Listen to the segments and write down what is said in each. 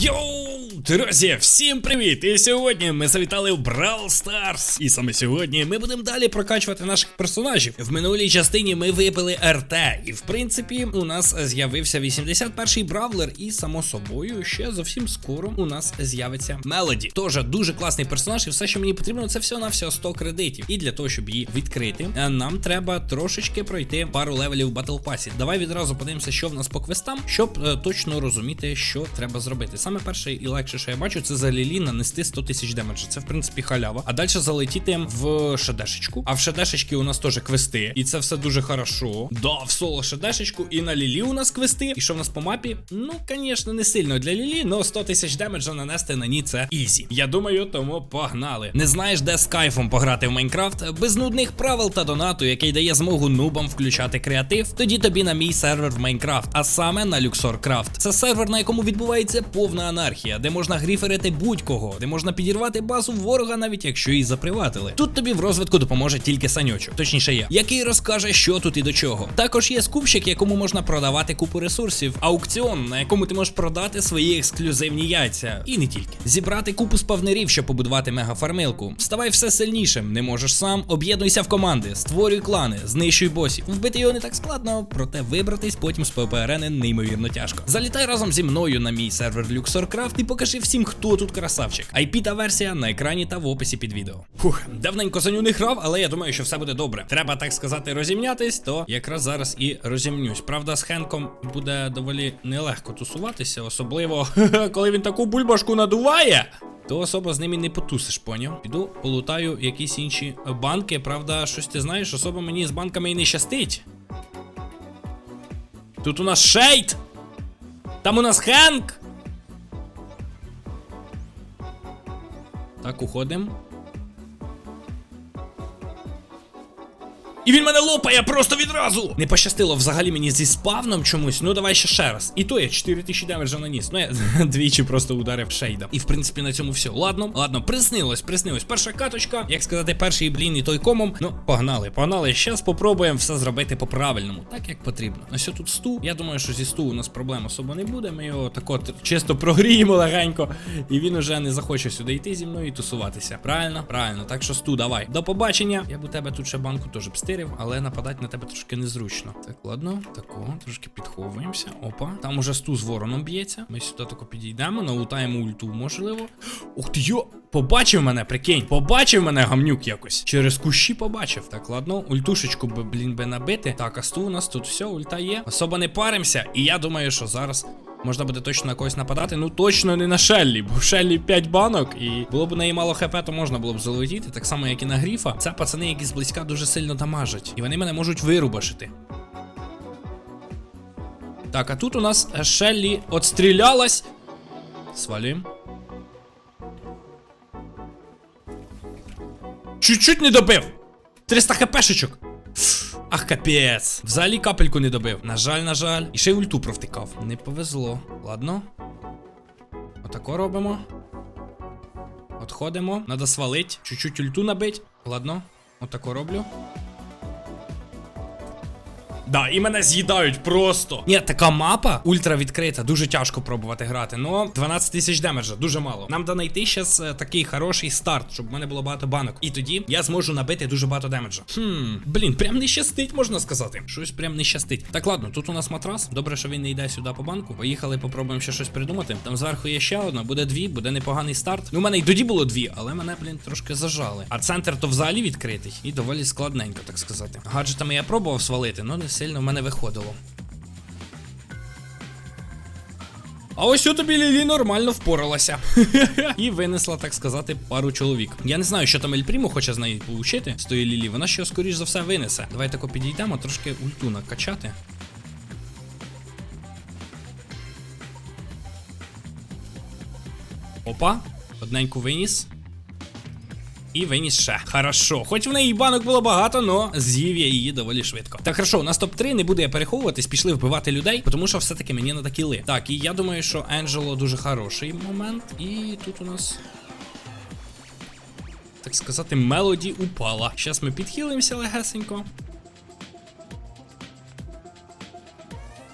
Yo! Друзі, всім привіт! І сьогодні ми завітали в Brawl Stars. І саме сьогодні ми будемо далі прокачувати наших персонажів. В минулій частині ми вибили РТ, і в принципі у нас з'явився 81-й бравлер, і само собою ще зовсім скоро у нас з'явиться Мелоді. Тож дуже класний персонаж, і все, що мені потрібно, це всього на всього 100 кредитів. І для того, щоб її відкрити, е, нам треба трошечки пройти пару левелів в Battle Pass. Давай відразу подивимося, що в нас по квестам, щоб е, точно розуміти, що треба зробити. Саме перше і легше, що я бачу, це за Лілі нанести 100 тисяч демеджа. Це в принципі халява. А далі залетіти в шедешечку. А в шедешечки у нас теж квести. І це все дуже хорошо. Да, в соло шедешечку. І на Лілі у нас квести. І що в нас по мапі? Ну, звісно, не сильно для Лілі, але 100 тисяч демеджа нанести на ній це ізі. Я думаю, тому погнали. Не знаєш, де з кайфом пограти в Майнкрафт? Без нудних правил та донату, який дає змогу нубам включати креатив. Тоді тобі на мій сервер в Майнкрафт, а саме на LuxorCraft. Це сервер, на якому відбувається повна анархія, де можна гріферити будь-кого, де можна підірвати базу ворога, навіть якщо її заприватили. Тут тобі в розвитку допоможе тільки санючок, точніше я, який розкаже, що тут і до чого. Також є скупщик, якому можна продавати купу ресурсів, аукціон, на якому ти можеш продати свої ексклюзивні яйця. І не тільки. Зібрати купу спавнерів, щоб побудувати мегафармилку. Ставай все сильнішим, не можеш сам, об'єднуйся в команди, створюй клани, знищуй босів. Вбити його не так складно, проте вибратись потім з ПВП арени неймовірно тяжко. Залітай разом зі мною на мій сервер LuxorCraft і покажи всім, хто тут красавчик. IP та версія на екрані та в описі під відео. Фух, давненько за ню не грав, але я думаю, що все буде добре. Треба так сказати розімнятись, то якраз зараз і розімнюсь. Правда, з Хенком буде доволі нелегко тусуватися, особливо коли він таку бульбашку надуває. То особо з ними не потусиш, поняв? Піду полутаю якісь інші банки. Правда, щось ти знаєш, особо мені з банками і не щастить. Тут у нас шейт! Там у нас Хенк! Так, уходимо. І він мене лопає просто відразу! Не пощастило взагалі мені зі спавном чомусь. Ну давай ще ще раз. І то я 4000 демеджа наніс. Ну я двічі просто ударив шейда. І в принципі на цьому все. Ладно, ладно, приснилось, приснилось. Перша каточка, як сказати, перший блін і той комом. Ну, погнали, погнали. Щас спробуємо все зробити по-правильному, так як потрібно. Ось тут сту. Я думаю, що зі сту у нас проблем особо не буде. Ми його так от чисто прогріємо легенько. І він уже не захоче сюди йти зі мною і тусуватися. Правильно? Правильно. Так що сту, давай. До побачення. Я б у тебе тут ще банку теж обстирив, але нападати на тебе трошки незручно. Так, ладно, тако, трошки підховуємося. Опа. Там уже сту з вороном б'ється. Ми сюди тако підійдемо, налутаємо ульту, можливо. Ух ти йо! Побачив мене, прикинь. Побачив мене гамнюк якось. Через кущі побачив. Так, ладно, ультушечку би, блін, би набити. Так, а сту у нас тут все, ульта є. Особо не паримося. І я думаю, що зараз. Можна буде точно на когось нападати. Ну точно не на Шеллі, бо в Шеллі 5 банок, і було б неї мало хп, то можна було б залетіти, так само, як і на гріфа. Це пацани, які зблизька дуже сильно дамажать. І вони мене можуть вирубашити. Так, а тут у нас Шеллі отстрілялась. Свалюємо. Чуть-чуть не добив. 300 хпшечок. Ах, капець. Взагалі капельку не добив. На жаль, на жаль. І ще й ульту провтикав. Не повезло. Ладно. Отако робимо. Отходимо. Надо свалить. Чуть-чуть ульту набить. Ладно. Отако роблю. Да, і мене з'їдають просто. Ні, така мапа ультра відкрита, дуже тяжко пробувати грати. Ну, 12 тисяч демеджа, дуже мало. Нам да знайти зараз такий хороший старт, щоб в мене було багато банок. І тоді я зможу набити дуже багато демеджа. Хм, блін, прям не щастить, можна сказати. Щось прям не щастить. Так, ладно, тут у нас матрас. Добре, що він не йде сюди по банку. Поїхали, попробуємо ще щось придумати. Там зверху є ще одна, буде дві, буде непоганий старт. Ну, у мене й тоді було дві, але мене, блін, трошки зажали. А центр то взагалі відкритий і доволі складненько, так сказати. Гаджетами я пробував свалити, але не сильно в мене виходило. А ось у тобі Лілі нормально впоралася. І винесла, так сказати, пару чоловік. Я не знаю, що там Ель Прімо хоче з неї получити з тої Лілі. Вона ще, скоріш за все, винесе. Давай тако підійдемо, трошки ульту накачати. Опа, одненьку виніс. І виніс ще. Хорошо. Хоч в неї банок було багато, но з'їв я її доволі швидко. Так, хорошо, у нас топ-3 не буде я переховуватись, пішли вбивати людей, тому що все-таки мені надо кіли. Так, і я думаю, що Енджело дуже хороший момент. І тут у нас. Так сказати, мелоді упала. Зараз ми підхилимося легесенько.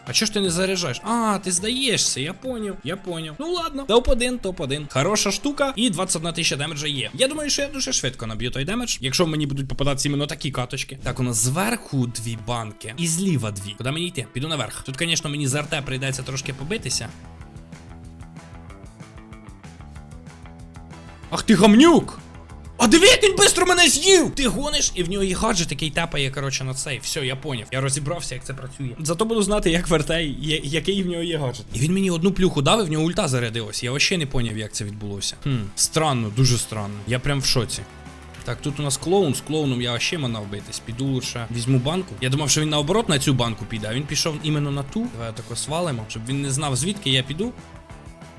А чого ж ти не заряджаєш? А, ти здаєшся, я поняв, я поняв. Ну ладно, топ-1, топ-1. Хороша штука, і 21 тисяча демеджа є. Я думаю, що я дуже швидко наб'ю той демедж, якщо мені будуть попадатися іменно такі каточки. Так, у нас зверху дві банки, і зліва дві. Куди мені йти? Піду наверх. Тут, звісно, мені з РТ прийдеться трошки побитися. Ах ти гамнюк! А диви, він бистро мене з'їв! Ти гониш, і в нього є гаджет, який тапає, коротше, на цей. Все, я поняв. Я розібрався, як це працює. Зато буду знати, як вертей, є- який в нього є гаджет. І він мені одну плюху дав, і в нього ульта зарядилась. Я вообще не поняв, як це відбулося. Хм, странно, дуже странно. Я прям в шоці. Так, тут у нас клоун, з клоуном я вообще манав битись. Піду лише візьму банку. Я думав, що він наоборот на цю банку піде, а він пішов іменно на ту. Давай тако свалимо, щоб він не знав, звідки я піду.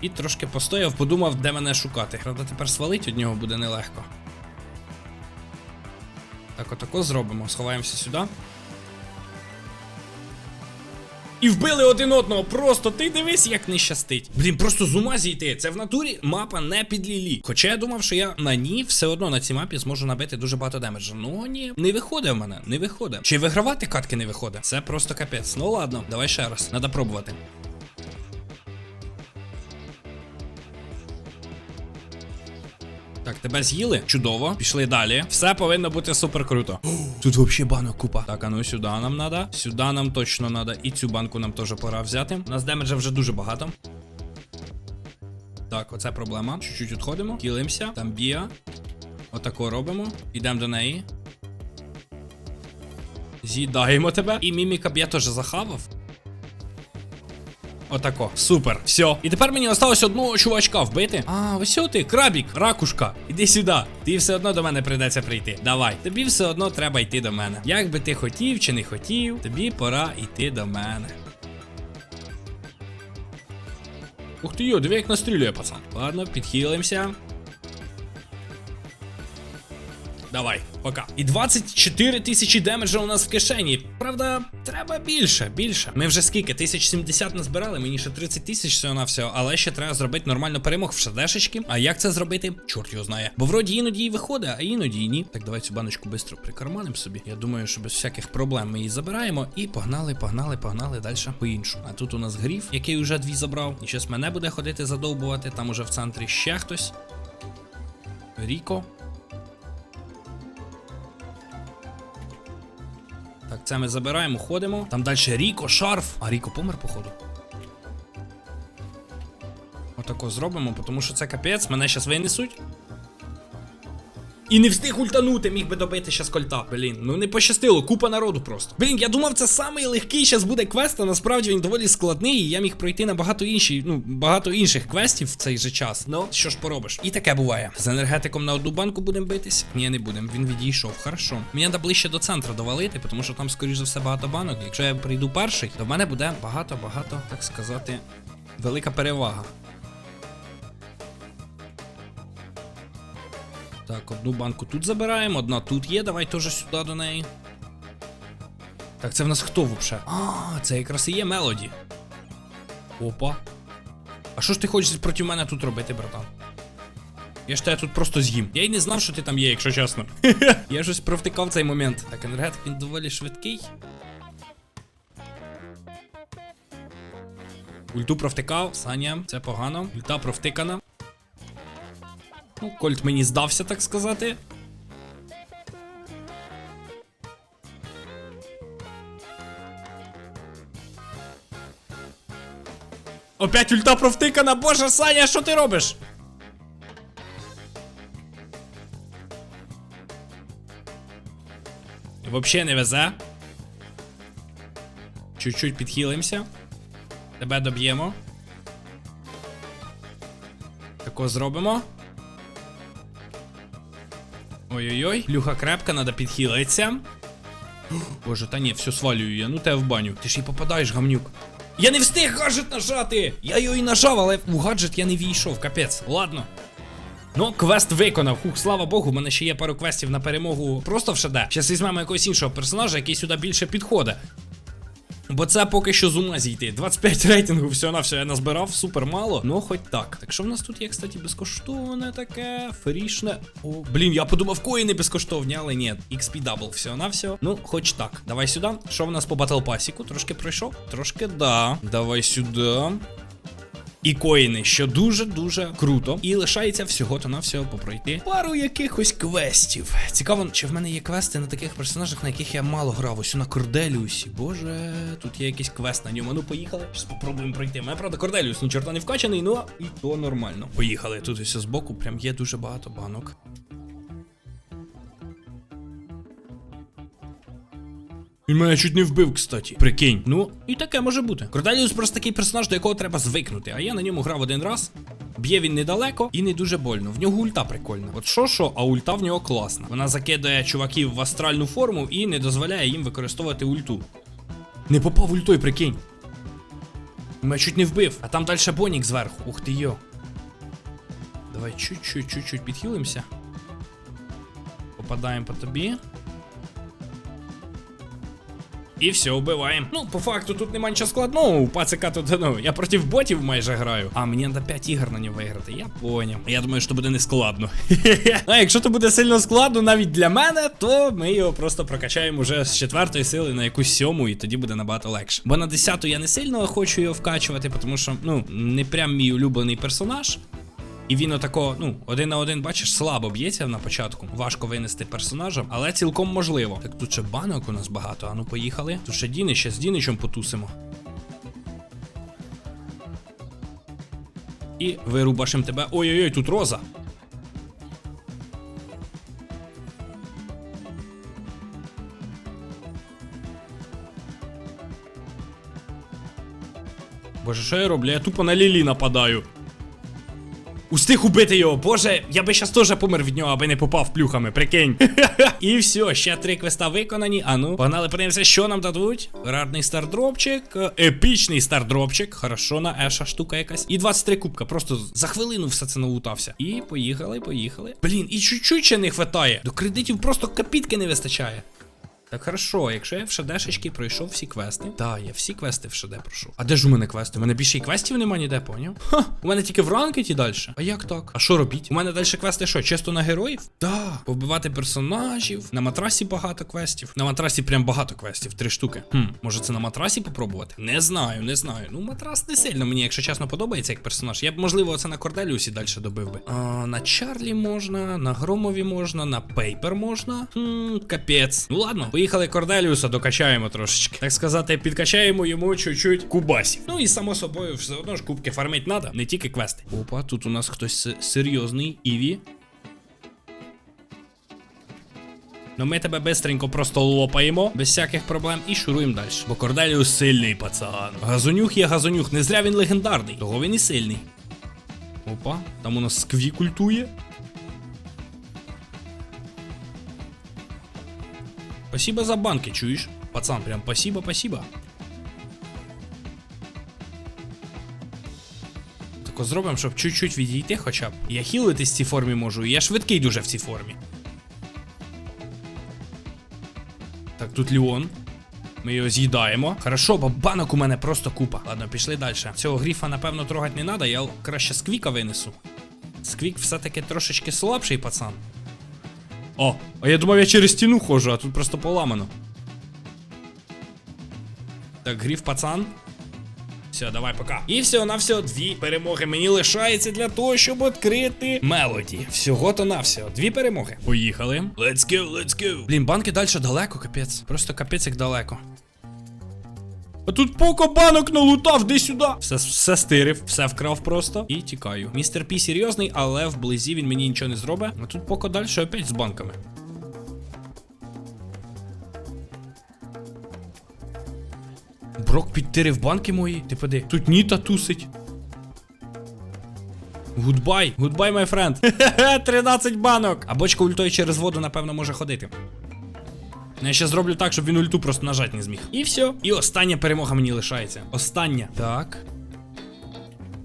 І трошки постояв, подумав, де мене шукати. Правда, тепер свалить від нього буде нелегко. Так, отако зробимо. Сховаємося сюди. І вбили один одного. Просто ти дивись, як не щастить. Блін, просто з ума зійти. Це в натурі мапа не під лілі. Хоча я думав, що я на ній все одно на цій мапі зможу набити дуже багато демеджа. Ну ні, не виходить в мене, не виходить. Чи вигравати катки не виходить? Це просто капець. Ну ладно, давай ще раз. Надо пробувати. Тебе з'їли? Чудово. Пішли далі. Все повинно бути супер круто. Тут взагалі банок купа. Так, а ну сюди нам надо. Сюди нам точно надо. І цю банку нам теж пора взяти. У нас демеджа вже дуже багато. Так, оце проблема. Чуть-чуть відходимо. Кілимося. Там біа. Отако робимо. Йдемо до неї. З'їдаємо тебе. І міміка б я теж захавав. Отако. Супер. Все. І тепер мені осталось одного чувачка вбити. А, ось ти, крабік, ракушка. Іди сюди. Ти все одно до мене прийдеться прийти. Давай. Тобі все одно треба йти до мене. Як би ти хотів чи не хотів, тобі пора йти до мене. Ух ти йо, диви, як настрілює, пацан. Ладно, підхилимося. Давай, пока. І 24 тисячі демеджа у нас в кишені. Правда, треба більше, більше. Ми вже скільки? 1070 назбирали, мені ще 30 тисяч всього на всього, але ще треба зробити нормально перемог в шадешечки. А як це зробити? Чорт його знає. Бо вроді іноді і виходить, а іноді і ні. Так, давай цю баночку швидко прикарманимо собі. Я думаю, що без всяких проблем ми її забираємо. І погнали, погнали, погнали далі по іншому. А тут у нас гріф, який вже дві забрав. І щось мене буде ходити задовбувати. Там уже в центрі ще хтось. Ріко. Це ми забираємо, ходимо. Там далі Ріко, шарф. А Ріко помер, походу. Отако зробимо, тому що це капець, мене зараз винесуть. І не встиг ультанути, міг би добити щас кольта. Блін, ну не пощастило, купа народу просто. Блін, я думав, це самий легкий зараз буде квест, а насправді він доволі складний, і я міг пройти на багато інші, ну, багато інших квестів в цей же час. Ну, що ж поробиш? І таке буває. З енергетиком на одну банку будемо битись? Ні, не будемо. Він відійшов. Хорошо. Мені треба ближче до центру довалити, тому що там, скоріш за все, багато банок. Якщо я прийду перший, то в мене буде багато-багато, так сказати, велика перевага. Так, одну банку тут забираємо, одна тут є, давай теж сюди до неї. Так, це в нас хто взагалі? А, це якраз і є Мелоді. Опа. А що ж ти хочеш проти мене тут робити, братан? Я ж тебе тут просто з'їм. Я й не знав, що ти там є, якщо чесно. Я щось провтикав цей момент. Так, енергетик він доволі швидкий. Ульту провтикав, Саня, це погано. Ульта провтикана. Ну, Кольт мені здався, так сказати. Опять ульта провтикана, боже, Саня, що ти робиш? Вообще не везе. Чуть-чуть підхилимося. Тебе доб'ємо. Тако зробимо. Ой-ой-ой, плюха крепка, надо підхилитися. Боже, та ні, все свалюю я, ну тебе в баню. Ти ж і попадаєш, гамнюк. Я не встиг гаджет нажати! Я його і нажав, але у гаджет я не війшов, капець. Ладно. Ну, квест виконав. Хух, слава Богу, в мене ще є пару квестів на перемогу просто в шаде. Зараз візьмемо якогось іншого персонажа, який сюди більше підходить. Бо це поки що з ума зійти. 25 рейтингу все на все я назбирав, супер мало. Ну, хоч так. Так що в нас тут є, кстати, безкоштовне таке, фрішне. О, блін, я подумав, коїни безкоштовні, але ні, XP дабл все на все. Ну, хоч так. Давай сюди. Що в нас по батл пасіку? Трошки пройшов? Трошки да. Давай сюди. І коїни, що дуже-дуже круто. І лишається всього-то на всього попройти пару якихось квестів. Цікаво, чи в мене є квести на таких персонажах, на яких я мало грав. Ось на Корделіусі. Боже, тут є якийсь квест на ньому. Ну, поїхали. Щас попробуємо пройти. Мене, правда, Корделіус ні чорта не вкачаний, ну і то нормально. Поїхали. Тут ось збоку прям є дуже багато банок. Він мене чуть не вбив, кстати. Прикинь. Ну, і таке може бути. Корделіус просто такий персонаж, до якого треба звикнути. А я на ньому грав один раз. Б'є він недалеко і не дуже больно. В нього ульта прикольна. От що що, а ульта в нього класна. Вона закидає чуваків в астральну форму і не дозволяє їм використовувати ульту. Не попав ультою, прикинь. Мене чуть не вбив, а там далі бонік зверху. Ух ти йо. Давай чуть-чуть, чуть-чуть підхилимося. Попадаємо по тобі. І все, вбиваємо. Ну, по факту тут нема нічого складного. У пацика тут, ну, я проти ботів майже граю. А мені треба 5 ігор на нього виграти. Я поняв. Я думаю, що буде не складно. А якщо то буде сильно складно, навіть для мене, то ми його просто прокачаємо вже з четвертої сили на якусь сьому, і тоді буде набагато легше. Бо на десяту я не сильно хочу його вкачувати, тому що, ну, не прям мій улюблений персонаж. І він отако, ну, один на один, бачиш, слабо б'ється на початку. Важко винести персонажа, але цілком можливо. Так тут ще банок у нас багато. А ну поїхали. Тут ще Діни, ще з Діничем потусимо. І вирубашим тебе. Ой-ой-ой, тут роза. Боже, що я роблю? Я тупо на Лілі нападаю. Устиг убити його, боже, я би щас теж помер від нього, аби не попав плюхами, прикинь. І все, ще три квеста виконані. А ну, погнали, подивимося, що нам дадуть. Радний стардропчик, е, епічний стардропчик. Хорошо, на Еша штука якась. І 23 кубка. Просто за хвилину все це налутався. І поїхали, поїхали. Блін, і чуть-чуть ще не хватає. До кредитів просто капітки не вистачає. Так хорошо, якщо я в шадешечки пройшов всі квести. Так, я всі квести в шаде пройшов. А де ж у мене квести? У мене більше і квестів нема ніде, поняв? Ха, у мене тільки в ранкеті далі. А як так? А що робіть? У мене далі квести що? Чисто на героїв? Так. Повбивати персонажів. На матрасі багато квестів. На матрасі прям багато квестів, три штуки. Хм, може це на матрасі попробувати? Не знаю, не знаю. Ну, матрас не сильно мені, якщо чесно, подобається як персонаж. Я б, можливо, це на Корделіусі далі добив би. А, на Чарлі можна, на Громові можна, на Пейпер можна. Хм, капець. Ну ладно, поїхали Корделіуса, докачаємо трошечки. Так сказати, підкачаємо йому чуть-чуть кубасів. Ну і само собою, все одно ж кубки фармить треба, не тільки квести. Опа, тут у нас хтось серйозний. Іві. Ну ми тебе бистренько просто лопаємо, без всяких проблем, і шуруємо далі. Бо Корделіус сильний пацан. Газонюх є газонюх, не зря він легендарний, того він і сильний. Опа, там у нас скві культує. Спасибо за банки, чуєш? Пацан, прям спасибо, спасибо. Тако зробимо, щоб чуть-чуть відійти хоча б. Я хілитись в цій формі можу, я швидкий дуже в цій формі. Так, тут Ліон. Ми його з'їдаємо. Хорошо, бо банок у мене просто купа. Ладно, пішли далі. Цього гріфа, напевно, трогати не треба, я краще сквіка винесу. Сквік все-таки трошечки слабший пацан. О, а я думав, я через стіну ходжу, а тут просто поламано. Так, гріф пацан. Все, давай, пока. І все на все, дві перемоги мені лишається для того, щоб відкрити мелоді. Всього то на все. Дві перемоги. Поїхали. Let's go, let's go. Блін, банки далі далеко, капець. Просто капець як далеко. А тут поко банок налутав, де сюди. Все, все стирив, все вкрав просто і тікаю. Містер Пі серйозний, але вблизі він мені нічого не зробить. А тут поко далі опять з банками. Брок підтирив банки мої. Ти поди. Тут Ніта тусить. Гудбай, гудбай, май френд. 13 банок. А бочка ультою через воду, напевно, може ходити. Ну, Я ще зроблю так, щоб він ульту просто нажати не зміг. І все. І остання перемога мені лишається. Остання. Так.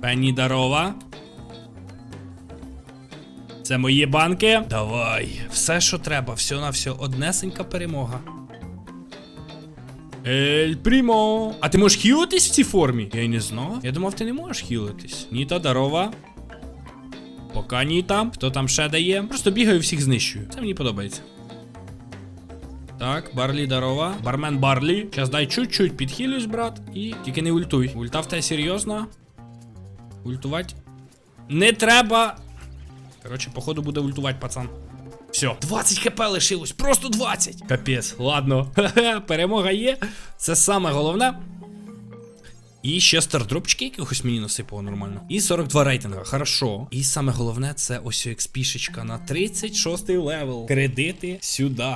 Пенні дарова. Це мої банки. Давай. Все, що треба, все на все. Однесенька перемога. Ель Прімо. А ти можеш хілитись в цій формі? Я й не знав. Я думав, ти не можеш хілитись. Ніта, здорова. Пока Ніта. Хто там ще дає? Просто бігаю, всіх знищую. Це мені подобається. Так, Барлі дарова. Бармен Барлі. Зараз дай чуть-чуть підхилюсь, брат. І тільки не ультуй. Ульта в тебе серйозно. Ультувати. Не треба. Коротше, походу буде ультувати, пацан. Все, 20 хп лишилось, просто 20. Капець, ладно. Перемога є. Це саме головне. І ще стардропчики якихось мені насипало нормально. І 42 рейтинга, хорошо. І саме головне, це ось експішечка на 36 левел. Кредити сюди.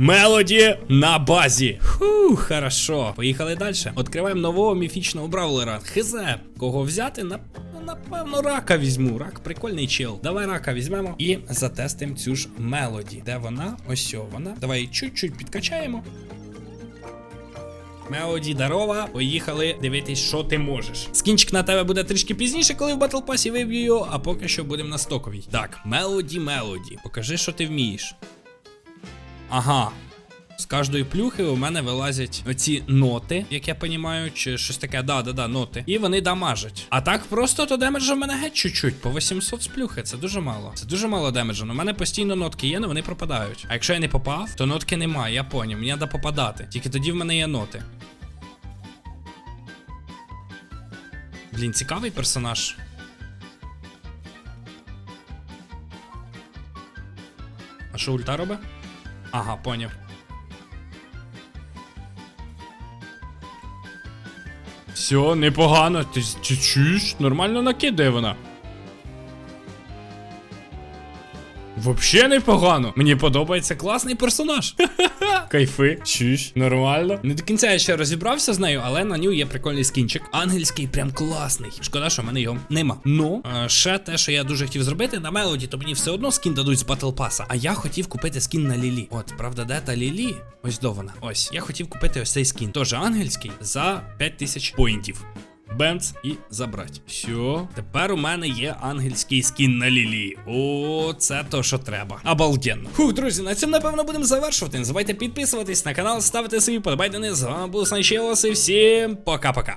Мелоді на базі. Ху, хорошо. Поїхали далі. Відкриваємо нового міфічного бравлера. Хз. Кого взяти? На, напевно, рака візьму. Рак прикольний чел. Давай рака візьмемо і затестимо цю ж мелоді. Де вона? Ось о, вона. Давай чуть-чуть підкачаємо. Мелоді, дарова, поїхали дивитись, що ти можеш. Скінчик на тебе буде трішки пізніше, коли в батл пасі виб'ю а поки що будемо на стоковій. Так, мелоді, мелоді. Покажи, що ти вмієш. Ага. З кожної плюхи у мене вилазять оці ноти, як я понімаю, чи щось таке, да, да, да, ноти. І вони дамажать. А так просто то демеджа в мене геть чуть-чуть, по 800 з плюхи, це дуже мало. Це дуже мало демеджа. У мене постійно нотки є, але вони пропадають. А якщо я не попав, то нотки немає, я поняв, мені треба попадати. Тільки тоді в мене є ноти. Блін, цікавий персонаж. А що ульта робить? Ага, поняв. Все, непогано. Ти чуєш? Нормально накидає вона. Вообще непогано. Мені подобається класний персонаж. Кайфи. Чуєш? Нормально. Не до кінця я ще розібрався з нею, але на нього є прикольний скінчик. Ангельський прям класний. Шкода, що в мене його нема. Ну, е, ще те, що я дуже хотів зробити на мелоді, то мені все одно скін дадуть з Battle Pass. А я хотів купити скін на Лілі. От, правда, де та Лілі? Ось до вона. Ось. Я хотів купити ось цей скін. Теж ангельський за 5000 поінтів. Бенц і забрать. Все, тепер у мене є ангельський скін на Лілі. О, це то, що треба. Обалденно. Хух, друзі, на цьому напевно будемо завершувати. Не забувайте підписуватись на канал, ставити свої подобайдени. З вами був Санчелос і всім пока-пока.